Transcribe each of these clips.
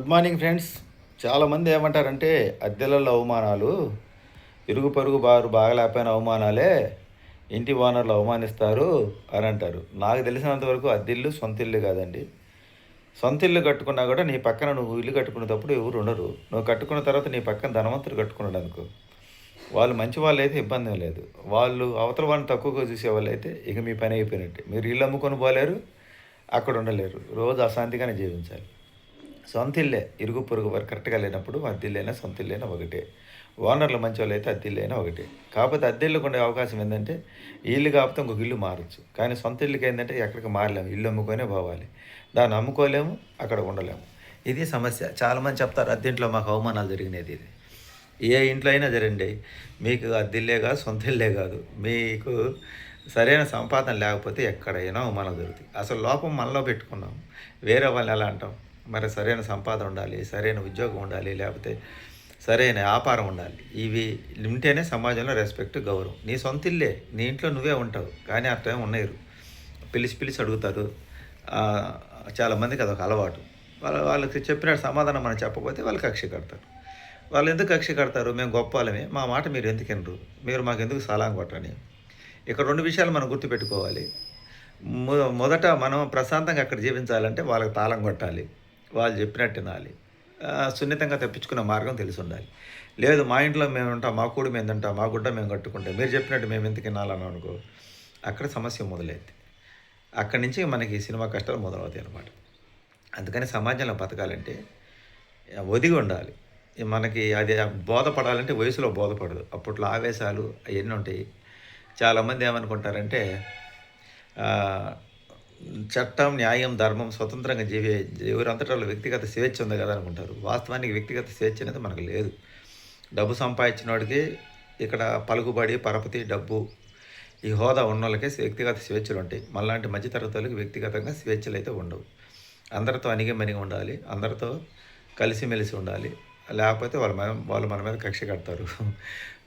Good morning friends చాలామంది ఏమంటారంటే అద్దెలలో అవమానాలు ఇరుగు పరుగు బారు బాగలేకపోయిన అవమానాలే ఇంటి ఓనర్లు అవమానిస్తారు అని అంటారు. నాకు తెలిసినంతవరకు అద్దెల్లు సొంత ఇల్లు కాదండి. సొంత ఇల్లు కట్టుకున్నా కూడా నీ పక్కన నువ్వు ఇల్లు కట్టుకునేటప్పుడు ఎవరు ఉండరు. నువ్వు కట్టుకున్న తర్వాత నీ పక్కన ధనవంతుడు కట్టుకున్నాడు అనుకో. వాళ్ళు మంచి వాళ్ళు అయితే ఇబ్బంది ఏం లేదు. వాళ్ళు అవతల వాళ్ళని తక్కువగా చూసే వాళ్ళు అయితే ఇక మీ పని అయిపోయినట్టే. మీరు ఇల్లు అమ్ముకొని పోలేరు అక్కడ ఉండలేరు. రోజు అశాంతిగానే జీవించాలి. సొంత ఇల్లే ఇరుగు పొరుగు వారు కరెక్ట్గా లేనప్పుడు అద్దెల్లైనా సొంత ఇల్లైనా ఒకటే. ఓనర్లు మంచి వాళ్ళు అయితే అద్దెల్లైనా ఒకటే. కాకపోతే అద్దెళ్ళకు ఉండే అవకాశం ఏంటంటే ఇల్లు కాకపోతే ఇంకొక ఇల్లు మారచ్చు. కానీ సొంత ఇల్లుకి ఏంటంటే ఎక్కడికి మారలేము. ఇల్లు అమ్ముకొనే పోవాలి. దాన్ని అమ్ముకోలేము అక్కడ ఉండలేము. ఇది సమస్య. చాలామంది చెప్తారు అద్దెంట్లో మాకు అవమానాలు జరిగినది ఇది. ఏ ఇంట్లో అయినా జరండి మీకు అద్దెల్లే కాదు సొంత ఇల్లే కాదు. మీకు సరైన సంపాదన లేకపోతే ఎక్కడైనా అవమానం జరుగుతుంది అసలు లోపం మనలో పెట్టుకున్నాం. వేరే వాళ్ళు ఎలా అంటాం? మరి సరైన సంపాదన ఉండాలి సరైన ఉద్యోగం ఉండాలి లేకపోతే సరైన వ్యాపారం ఉండాలి. ఇవి ఉంటేనే సమాజంలో రెస్పెక్ట్ గౌరవం. నీ సొంత ఇల్లే నీ ఇంట్లో నువ్వే ఉంటావు. కానీ అట్లా ఉన్నాయి పిలిచి పిలిచి అడుగుతారు. చాలామందికి చాలామందికి అదొక అలవాటు. వాళ్ళ వాళ్ళకి చెప్పిన సమాధానం మనం చెప్పకపోతే వాళ్ళు కక్ష కడతారు. వాళ్ళు ఎందుకు కక్ష కడతారు? మేము గొప్పాలమే మా మాట మీరు ఎందుకు వినరు? మీరు మాకు ఎందుకు సలాం కొట్టని? ఇక్కడ రెండు విషయాలు మనం గుర్తుపెట్టుకోవాలి. మొ- మొదట మనం ప్రశాంతంగా అక్కడ జీవించాలంటే వాళ్ళకి తాళం కొట్టాలి. వాళ్ళు చెప్పినట్టు వినాలి. సున్నితంగా తప్పించుకునే మార్గం తెలిసి ఉండాలి. లేదు మా ఇంట్లో మేము ఉంటాం మా కూడు మేము తింటాం మా గుడ్డ మేము కట్టుకుంటాం. మీరు చెప్పినట్టు మేము ఎందుకు తినాలని అనుకో అక్కడ సమస్య మొదలైంది అక్కడి నుంచి మనకి సినిమా కష్టాలు మొదలవుతాయి అన్నమాట. అందుకని సమాజంలో బతకాలంటే ఒదిగి ఉండాలి. మనకి అది బోధపడాలంటే వయసులో బోధపడదు. అప్పట్లో ఆవేశాలు అవన్నీ ఉంటాయి. చాలామంది ఏమనుకుంటారంటే చట్టం న్యాయం ధర్మం స్వతంత్రంగా జీవి ఎవరంతటా వాళ్ళ వ్యక్తిగత స్వేచ్ఛ ఉంది కదా అనుకుంటారు. వాస్తవానికి వ్యక్తిగత స్వేచ్ఛ అనేది మనకు లేదు. డబ్బు సంపాదించిన వాడికి ఇక్కడ పలుకుబడి పరపతి డబ్బు ఈ హోదా ఉన్న వాళ్ళకే వ్యక్తిగత స్వేచ్ఛలు ఉంటాయి. మళ్ళాంటి మధ్యతరగతి వాళ్ళకి వ్యక్తిగతంగా స్వేచ్ఛలు అయితే ఉండవు. అందరితో అణిగిమణిగి ఉండాలి అందరితో కలిసిమెలిసి ఉండాలి. లేకపోతే వాళ్ళు మన వాళ్ళు మన మీద కక్ష కడతారు.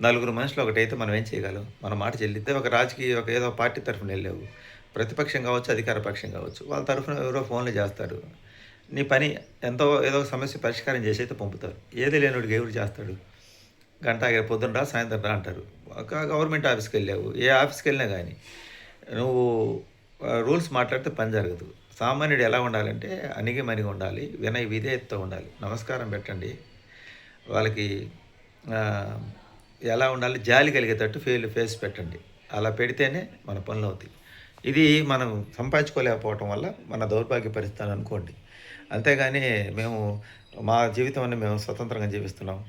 నలుగురు మనుషులు ఒకటైతే మనం ఏం చేయగలం? మన మాట చెల్లితే ఒక రాజకీయ ఒక ఏదో పార్టీ తరఫున వెళ్ళావు. ప్రతిపక్షం కావచ్చు అధికార పక్షం కావచ్చు వాళ్ళ తరఫున ఎవరో ఫోన్లు చేస్తారు. నీ పని ఎంతో ఏదో ఒక సమస్య పరిష్కారం చేసి అయితే పంపుతారు. ఏది లేనివాడికి ఎవరు చేస్తాడు. గంట పొద్దున్న రా సాయంత్రం రా అంటారు. ఒక గవర్నమెంట్ ఆఫీస్కి వెళ్ళావు ఏ ఆఫీస్కి వెళ్ళినా కానీ నువ్వు రూల్స్ మాట్లాడితే పని జరగదు. సామాన్యుడు ఎలా ఉండాలంటే అణిగి మణిగి ఉండాలి వినయ విధేయతతో ఉండాలి. నమస్కారం పెట్టండి. వాళ్ళకి ఎలా ఉండాలి జాలి కలిగేటట్టు ఫేల్ ఫేస్ పెట్టండి. అలా పెడితేనే మన పనులు అవుతాయి. ఇది మనం సంపాదించుకోలేకపోవటం వల్ల మన దౌర్భాగ్య పరిస్థితి అనుకోండి. అంతేగాని మేము మా జీవితం అని మేము స్వతంత్రంగా జీవిస్తున్నాం.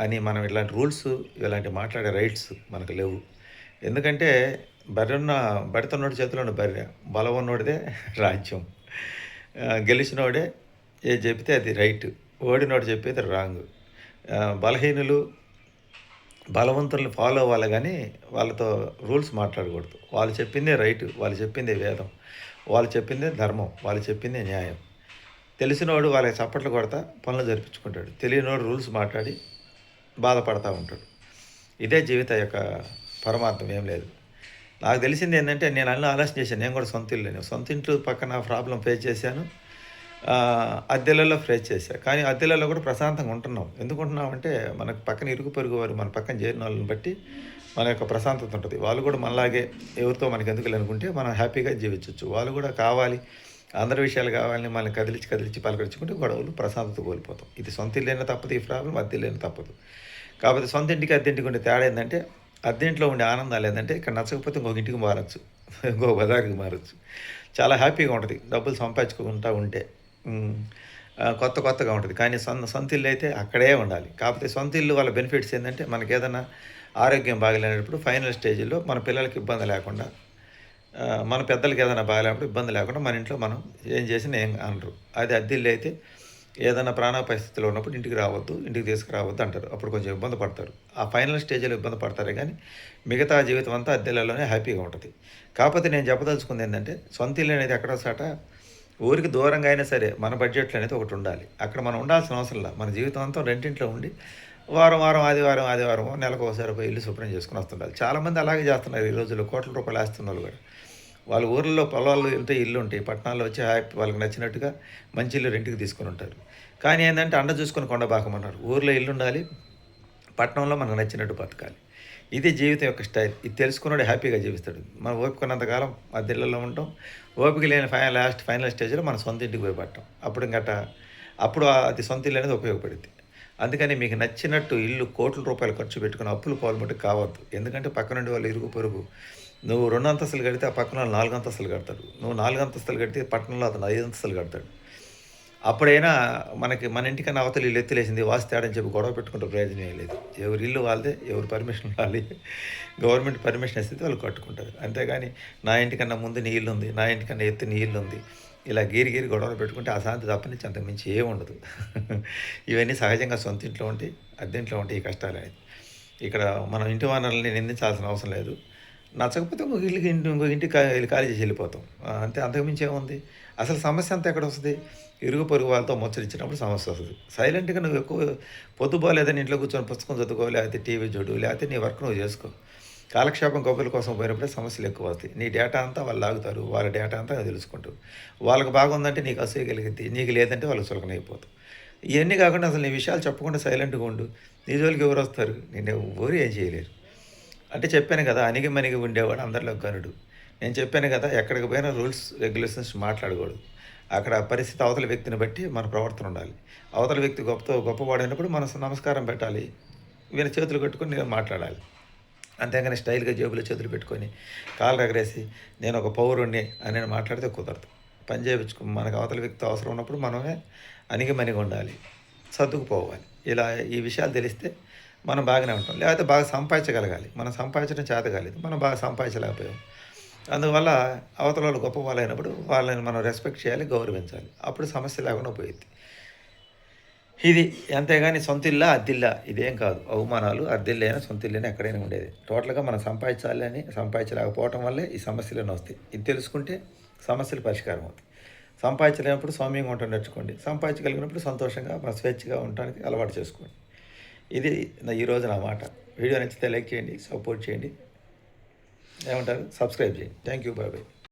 అని మనం ఇలాంటి రూల్స్ ఇలాంటి మాట్లాడే రైట్స్ మనకు లేవు. ఎందుకంటే బర్రెన్న బడితన్నోడి చేతిలో ఉన్న బర్రె బలం ఉన్నోడిదే రాజ్యం గెలిచినోడే ఏ చెప్తే అది రైట్ ఓడినోడు చెప్పేది రాంగ్. బలహీనులు బలవంతుల్ని ఫాలో అవ్వాలి కానీ వాళ్ళతో రూల్స్ మాట్లాడకూడదు. వాళ్ళు చెప్పిందే రైట్ వాళ్ళు చెప్పిందే వేదం వాళ్ళు చెప్పిందే ధర్మం వాళ్ళు చెప్పిందే న్యాయం. తెలిసినోడు వాళ్ళకి చప్పట్లు కొడతా పనులు జరిపించుకుంటాడు. తెలియనోడు రూల్స్ మాట్లాడి బాధపడతా ఉంటాడు. ఇదే జీవిత యొక్క పరమార్థం ఏం లేదు. నాకు తెలిసింది ఏంటంటే నేను అన్నీ ఆలోచన చేశాను. నేను కూడా సొంత ఇల్లు సొంత ఇంట్లో పక్కన ప్రాబ్లం ఫేస్ చేశాను. అద్దెలలో ఫ్రెష్ చేశాను కానీ అద్దెలలో కూడా ప్రశాంతంగా ఉంటున్నాం. ఎందుకుంటున్నాం అంటే మనకు పక్కన ఇరుగు పొరుగు వారు మన పక్కన చేరిన వాళ్ళని బట్టి మన యొక్క ప్రశాంతత ఉంటుంది. వాళ్ళు కూడా మనలాగే ఎవరితో మనకి ఎందుకు అనుకుంటే మనం హ్యాపీగా జీవించవచ్చు వాళ్ళు కూడా కావాలి అందరి విషయాలు కావాలని మనల్ని కదిలిచి కదిలిచి పలకరించుకుంటే గొడవలు ప్రశాంతత కోల్పోతాం. ఇది సొంత ఇల్లైనా తప్పదు ఈ ప్రాబ్లం అద్దె ఇల్లైనా తప్పదు. కాకపోతే సొంత ఇంటికి అద్దె ఇంటికి ఉండే తేడా ఏంటంటే అద్దె ఇంట్లో ఉండే ఆనందాలు ఏంటంటే ఇక్కడ నచ్చకపోతే ఇంకొక ఇంటికి మారచ్చు ఇంకో బజార్కి మారచ్చు. చాలా హ్యాపీగా ఉంటుంది. డబ్బులు సంపాదించుకుంటూ ఉంటే. కొత్త కొత్తగా ఉంటుంది. కానీ సొంత సొంత ఇల్లు అయితే అక్కడే ఉండాలి. కాకపోతే సొంత ఇల్లు వాళ్ళ బెనిఫిట్స్ ఏంటంటే మనకి ఏదైనా ఆరోగ్యం బాగలేనప్పుడు ఫైనల్ స్టేజ్లో మన పిల్లలకి ఇబ్బంది లేకుండా మన పెద్దలకి ఏదైనా బాగలేనప్పుడు ఇబ్బంది లేకుండా మన ఇంట్లో మనం ఏం చేసినా ఏం అనరు. అది అద్దిల్లు అయితే ఏదైనా ప్రాణ పరిస్థితిలో ఉన్నప్పుడు ఇంటికి రావద్దు ఇంటికి తీసుకురావద్దు అంటారు. అప్పుడు కొంచెం ఇబ్బంది పడతారు. ఆ ఫైనల్ స్టేజ్లో ఇబ్బంది పడతారే కానీ మిగతా జీవితం అంతా అద్దెలలోనే హ్యాపీగా ఉంటుంది. కాకపోతే నేను చెప్పదలుచుకుంది ఏంటంటే సొంత ఇల్లు అనేది ఎక్కడో సాట ఊరికి దూరంగా అయినా సరే మన బడ్జెట్లో అనేది ఒకటి ఉండాలి. అక్కడ మనం ఉండాల్సిన అవసరం లేదు. మన జీవితం అంతా రెంటింట్లో ఉండి వారం వారం ఆదివారం ఆదివారం నెలకు ఒకసారి పోయి ఇల్లు శుభ్రం చేసుకుని వస్తుండాలి. చాలామంది అలాగే చేస్తున్నారు ఈ రోజుల్లో. కోట్ల రూపాయలు వేస్తున్న వాళ్ళు కూడా. వాళ్ళ ఊర్లలో పొలాలు ఉంటే ఇల్లు ఉంటాయి. పట్టణాల్లో వచ్చి హ్యాపీ వాళ్ళకి నచ్చినట్టుగా మంచి ఇల్లు రెంట్కి తీసుకొని ఉంటారు. కానీ ఏంటంటే అండ చూసుకొని కొండ బాకమన్నారు ఊర్లో ఇల్లు ఉండాలి. పట్టణంలో మనకు నచ్చినట్టు బతకాలి. ఇది జీవితం యొక్క స్టైల్. ఇది తెలుసుకున్నాడు హ్యాపీగా జీవిస్తాడు. మనం ఓపికన్నంతకాలం మధ్యలో ఉంటాం. ఓపిక లేని ఫైనల్ లాస్ట్ ఫైనల్ స్టేజ్లో మన సొంత ఇంటికి పోయి పట్టాం అప్పుడు గట అప్పుడు అది సొంత ఇల్లు అనేది ఉపయోగపడింది అందుకని మీకు నచ్చినట్టు ఇల్లు కోట్ల రూపాయలు ఖర్చు పెట్టుకుని అప్పులు పాల్మట్టు కావద్దు. ఎందుకంటే పక్క నుండి వాళ్ళు ఇరుగు పొరుగు. నువ్వు రెండు అంతస్తులు కడితే ఆ పక్కన వాళ్ళు నాలుగు అంతస్తులు కడతాడు నువ్వు నాలుగు అంతస్తులు కడితే పట్టణంలో అతను ఐదు అంతస్తులు కడతాడు. అప్పుడైనా మనకి మన ఇంటికన్నా అవతల ఇల్లు ఎత్తులేసింది వాస్తాడని తేడని చెప్పి గొడవ పెట్టుకుంటే ప్రయోజనం ఏం లేదు. ఎవరి ఇల్లు వాళ్ళదే ఎవరు పర్మిషన్ వాళ్ళు గవర్నమెంట్ పర్మిషన్ ఇస్తే వాళ్ళు కట్టుకుంటారు. అంతేగాని నా ఇంటికన్నా ముందు నీ ఇల్లు ఉంది నా ఇంటికన్నా ఎత్తు నీ ఇల్లు ఉంది ఇలా గీరి గీరి గొడవలు పెట్టుకుంటే అశాంతి తప్పనించి అంతకుమించి ఏం ఉండదు. ఇవన్నీ సహజంగా సొంత ఇంట్లో ఉంటాయి అద్దెంట్లో ఉంటాయి ఈ కష్టాలు అనేది. ఇక్కడ మనం ఇంటి వనరుల్ని నిందించాల్సిన అవసరం లేదు. నచ్చకపోతే ఇంకొక ఇల్లుకి ఇంటి ఇంకొక ఇంటికి ఖాళీ చేసి వెళ్ళిపోతాం. అంతే అంతకుమించి ఏముంది? అసలు సమస్య అంతా ఎక్కడ వస్తుంది? ఇరుగు పొరుగు వాళ్ళతో ముచ్చరించినప్పుడు సమస్య వస్తుంది. సైలెంట్గా నువ్వు ఎక్కువ పొద్దుపోలేదని ఇంట్లో కూర్చొని పుస్తకం చదువుకో లేకపోతే టీవీ చూడు లేకపోతే నీ వర్క్ నువ్వు చేసుకో. కాలక్షేపం గొప్పల కోసం పోయినప్పుడే సమస్యలు ఎక్కువ వస్తాయి నీ డేటా అంతా వాళ్ళు లాగుతారు వాళ్ళ డేటా అంతా తెలుసుకుంటారు. వాళ్ళకి బాగుందంటే నీకు అసూయ కలిగింది నీకు లేదంటే వాళ్ళకి చులకనైపోతావు ఇవన్నీ కాకుండా అసలు నీ విషయాలు చెప్పకుండా సైలెంట్గా ఉండు. నీ జోలికి ఎవరు వస్తారు? నేను ఎవరు ఏం చేయలేరు. అంటే చెప్పాను కదా అనిగి మనిగి ఉండేవాడు అందరిలో గనుడు. నేను చెప్పాను కదా ఎక్కడికి పోయినా రూల్స్ రెగ్యులేషన్స్ మాట్లాడకూడదు. అక్కడ పరిస్థితి అవతల వ్యక్తిని బట్టి మన ప్రవర్తన ఉండాలి. అవతల వ్యక్తి గొప్పతో గొప్పవాడైనప్పుడు మనం నమస్కారం పెట్టాలి. వీళ్ళ చేతులు కట్టుకొని నేను మాట్లాడాలి. అంతేగాని స్టైల్గా జేబులో చేతులు పెట్టుకొని కాలు ఎగరేసి నేను ఒక పౌరుణ్ణి అని నేను మాట్లాడితే కుదరదు. పని చేయించుకో మనకు అవతల వ్యక్తి అవసరం ఉన్నప్పుడు మనమే అనిగమనిగి ఉండాలి. సర్దుకుపోవాలి. ఇలా ఈ విషయాలు తెలిస్తే మనం బాగానే ఉంటాం. లేకపోతే బాగా సంపాదించగలగాలి. మనం సంపాదించడం చేతగాలేదు. మనం బాగా సంపాదించలేకపోయాం. అందువల్ల అవతల వాళ్ళు గొప్ప వాళ్ళైనప్పుడు వాళ్ళని మనం రెస్పెక్ట్ చేయాలి గౌరవించాలి. అప్పుడు సమస్య లేకుండా పోయింది ఇది అంతేగాని సొంత ఇల్లా అద్దిల్లా ఇదేం కాదు. అవమానాలు అద్దిల్లైనా సొంత ఇల్లైనా ఎక్కడైనా ఉండేది. టోటల్గా మనం సంపాదించాలి అని సంపాదించలేకపోవటం వల్లే ఈ సమస్యలను వస్తాయి. ఇది తెలుసుకుంటే సమస్యలు పరిష్కారం అవుతాయి. సంపాదించలేనప్పుడు సౌమ్యంగా ఉండటం నేర్చుకోండి. సంపాదించగలిగినప్పుడు సంతోషంగా మన స్వేచ్ఛగా ఉండడానికి అలవాటు చేసుకోండి. ఇది నా ఈరోజు నా మాట. వీడియో నచ్చితే లైక్ చేయండి సపోర్ట్ చేయండి. ఏమంటారు సబ్స్క్రైబ్ చేయండి థ్యాంక్ యూ బాయ్ బాయ్